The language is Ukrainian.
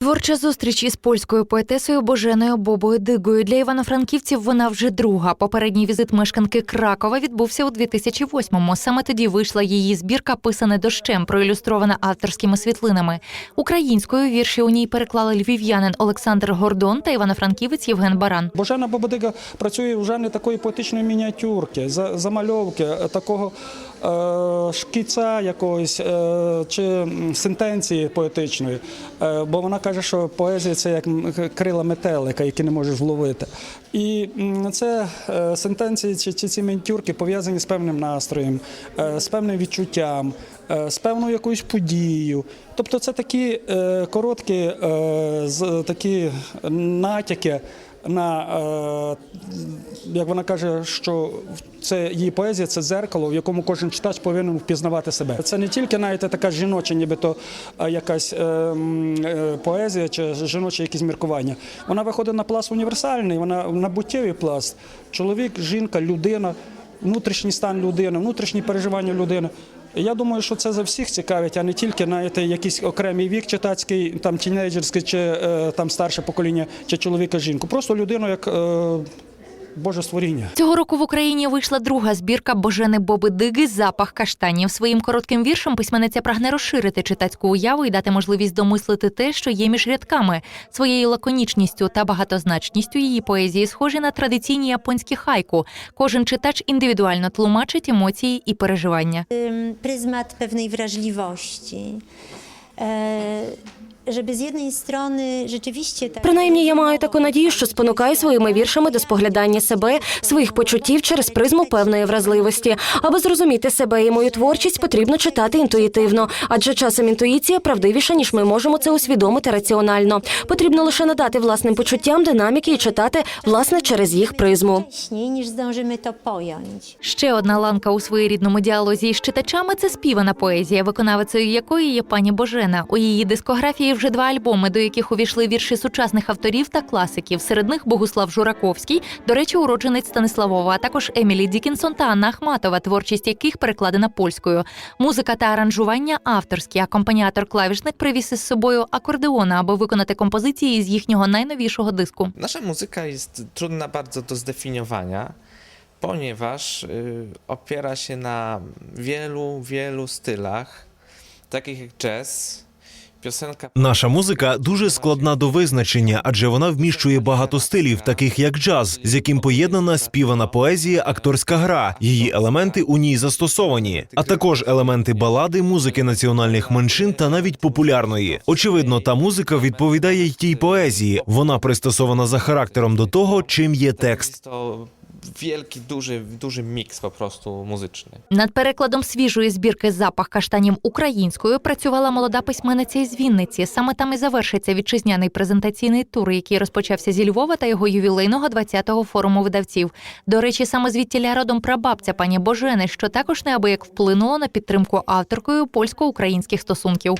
Творча зустріч із польською поетесою Боженою Бобою Дигою для івано-франківців вона вже друга. Попередній візит мешканки Кракова відбувся у 2008-му. Саме тоді вийшла її збірка Писане дощем, проілюстрована авторськими світлинами. Українською вірші у ній переклали львів'янин Олександр Гордон та івано-франківець Євген Баран. Божена Бободига працює вже не такої поетичної мініатюрки, за- замальовки, е, такого е, шкіца якогось е, чи сентенції поетичної. Е, бо вона каже, що поезія це як крила метелика, які не можеш вловити. І це е, сентенції чи, ці ментюрки пов'язані з певним настроєм, е, з певним відчуттям, е, з певною якоюсь подією. Тобто це такі короткі такі натяки на, е, як вона каже, що це її поезія це дзеркало, в якому кожен читач повинен впізнавати себе. Це не тільки навіть така жіноча, нібито е, якась е, поезія чи жіноче якісь міркування. Вона виходить на пласт універсальний, вона на буттєвий пласт. Чоловік, жінка, людина, внутрішній стан людини, внутрішні переживання людини. Я думаю, що це за всіх цікавить, а не тільки знаєте, якийсь окремий вік читацький, там тінейджерський, чи е, там старше покоління, чи чоловіка, жінку. Просто людину як е, Боже створіння. Цього року в Україні вийшла друга збірка Божени Боби Диги Запах каштанів. Своїм коротким віршем письменниця прагне розширити читацьку уяву і дати можливість домислити те, що є між рядками. Своєю лаконічністю та багатозначністю її поезії схожі на традиційні японські хайку. Кожен читач індивідуально тлумачить емоції і переживання. ym, pryzmat pewnej wrażliwości. E, Żeby z jednej strony rzeczywiście tak. Принаймні, я маю таку надію, що спонукаю своїми віршами до споглядання себе, своїх почуттів через призму певної вразливості. Аби зрозуміти себе і мою творчість, потрібно читати інтуїтивно, адже часом інтуїція правдивіша, ніж ми можемо це усвідомити раціонально. Потрібно лише надати власним почуттям динаміки і читати власне через їх призму. Zdążymy to. Ще одна ланка у своєрідному діалозі з читачами це співана поезія, виконавицею якої є пані Божена. У її дискографії вже два альбоми, до яких увійшли вірші сучасних авторів та класиків. Серед них Богуслав Жураковський, до речі, уродженець Станиславова, а також Емілі Дікінсон та Анна Ахматова, творчість яких перекладена польською. Музика та аранжування авторські. Акомпаніатор-клавішник привіз із собою акордеона, аби виконати композиції з їхнього найновішого диску. Nasza muzyka jest trudna bardzo do zdefiniowania, ponieważ opiera się na wielu, wielu stylach, takich jak jazz, Наша музика дуже складна до визначення, адже вона вміщує багато стилів, таких як джаз, з яким поєднана співана поезія, акторська гра. Її елементи у ній застосовані, а також елементи балади, музики національних меншин та навіть популярної. Очевидно, та музика відповідає й тій поезії. Вона пристосована за характером до того, чим є текст. Wielki, duży, duży miks po prostu muzyczny. Над перекладом свіжої збірки Запах каштанів українською працювала молода письменниця із Вінниці. Саме там і завершиться вітчизняний презентаційний тур, який розпочався зі Львова та його ювілейного 20-го форуму видавців. До речі, саме звідтіля родом прабабця пані Божени, що також неабияк вплинуло на підтримку авторкою польсько-українських стосунків.